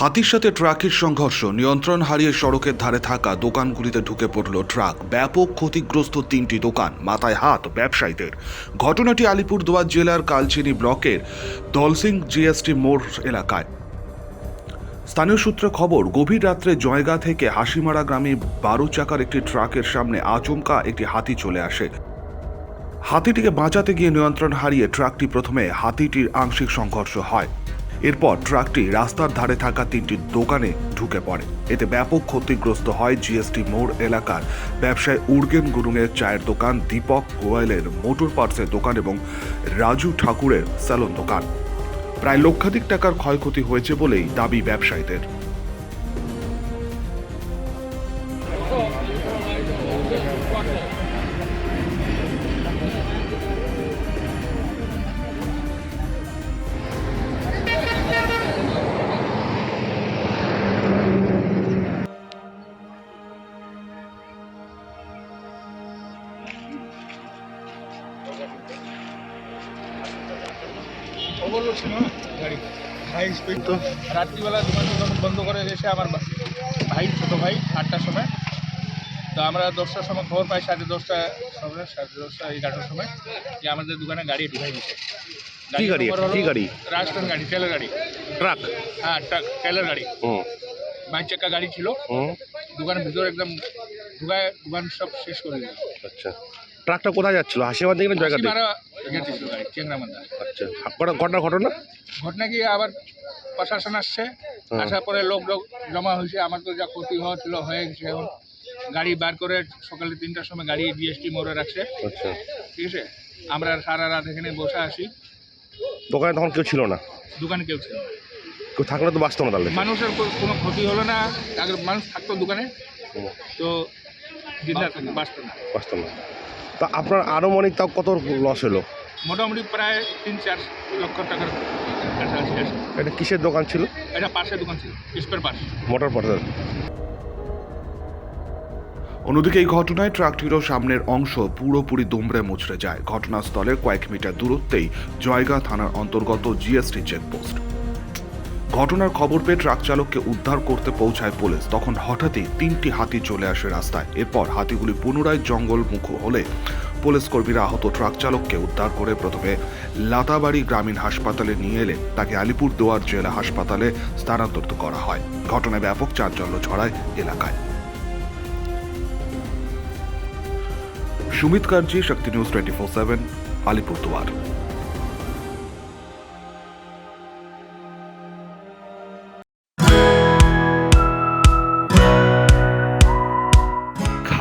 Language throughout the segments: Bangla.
হাতির সাথে ট্রাকের সংঘর্ষ, নিয়ন্ত্রণ হারিয়ে সড়কের ধারে থাকা দোকানগুলিতে ঢুকে পড়ল ট্রাক। ব্যাপক ক্ষতিগ্রস্ত তিনটি দোকান, মাথায় হাত ব্যবসায়ীদের। ঘটনাটি আলিপুরদুয়ার জেলার কালচিনি ব্লকের দলসিং জিএসটি মোড় এলাকায়। স্থানীয় সূত্রে খবর, গভীর রাত্রে জয়গা থেকে হাসিমারা গ্রামে বারো চাকার একটি ট্রাকের সামনে আচমকা একটি হাতি চলে আসে। হাতিটিকে বাঁচাতে গিয়ে নিয়ন্ত্রণ হারিয়ে ট্রাকটি প্রথমে হাতিটির আংশিক সংঘর্ষ হয়। এরপর ট্রাকটি রাস্তার ধারে থাকা তিনটি দোকানে ঢুকে পড়ে। এতে ব্যাপক ক্ষতিগ্রস্ত হয় জিএসটি মোড় এলাকার ব্যবসায় উর্গেন গুরুংয়ের চায়ের দোকান, দীপক গোয়েলের মোটর পার্টসের দোকান এবং রাজু ঠাকুরের স্যালন দোকান। প্রায় লক্ষাধিক টাকার ক্ষয়ক্ষতি হয়েছে বলেই দাবি ব্যবসায়ীদের। ওভারলোড ছিল না গাড়ি। হাই স্পিড তো রাত্রিবেলা দোকান টোকান বন্ধ করে এসে আমার ভাই ছোটো ভাই আটটার সময়। তো আমরা দশটার সময় খবর পাই সাড়ে দশটা সময় সাড়ে দশটা এগারোটার সময় যে আমাদের দোকানে গাড়ি ঢুকাই দিচ্ছে কি গাড়ি? কি গাড়ি? রাজস্থান গাড়ি ট্রেলার গাড়ি। ট্রাক? হ্যাঁ ট্রাক ট্রেলার গাড়ি। বাইক চাকা গাড়ি ছিল। দোকানের ভিতরে একদম ঢুকায় দোকান সব শেষ করে দিল। আচ্ছা। ট্রাকটা কোথায় যাচ্ছিল? হাসিমার দিকে না জয়গার গাড়ি চেংরামান্দা আচ্ছা ঘটনা ঘটনা ঘটনা? ঘটনা কি আবার প্রশাসন আসছে আসার পরে লোক লোক জমা হয়েছে আমার তো যা ক্ষতি হওয়া ছিল হয়ে গেছে এখন গাড়ি বার করে সকালে তিনটার সময় গাড়ি জিএসটি মোড়ে রাখছে। আচ্ছা। ঠিক আছে? আমরা সারা রাত এখানে বসে আসি দোকানে তখন কেউ ছিল না? দোকানে কেউ ছিল না। কেউ থাকলে তো বাঁচতো না তাহলে। মানুষের কোনো ক্ষতি হলো না আগে মানুষ থাকতো দোকানে তো বাঁচতো না। বাঁচতো না। তা আপনার আনুমানিক তাও কত লস হলো? মোটামুটি প্রায় তিন চার লক্ষ টাকার কাছাকাছি আছে। এটা কিসের দোকান ছিল? এটা পাশে দোকান ছিল স্পেয়ার পাশ মোটর পাঠার অন্যদিকে এই ঘটনায় ট্রাকটিরও সামনের অংশ পুরোপুরি দুমড়ে মুচড়ে যায়। ঘটনাস্থলের কয়েক মিটার দূরত্বেই জয়গা থানার অন্তর্গত জিএসটি চেকপোস্ট। ঘটনার খবর পেয়ে ট্রাক চালককে উদ্ধার করতে পৌঁছায় পুলিশ। তখন হঠাৎই তিনটি হাতি চলে আসে রাস্তায়। এরপর হাতিগুলি পুনরায় জঙ্গলমুখ হলে পুলিশ কর্মীরা আহত ট্রাক চালককে উদ্ধার করে প্রথমে লাতাবাড়ি গ্রামীণ হাসপাতালে নিয়ে এলে তাকে আলিপুর আলিপুরদুয়ার জেলা হাসপাতালে স্থানান্তরিত করা হয়। ঘটনায় ব্যাপক চাঞ্চল্য ছড়ায় এলাকায়। Sumit Karji Shakti news twenty four seven, Alipurduar.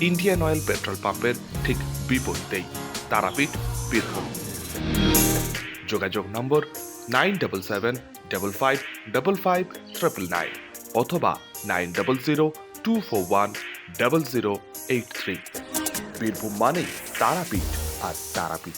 Indian oil petrol পাম্পের ঠিক বিপরীতেই তারাপীঠ, বীরভূম। যোগাযোগ number nine double seven double five double five triple nine অথবা nine double zero two four one double zero eight three. Birbhum মানেই তারাপীঠ আর তারাপীঠ।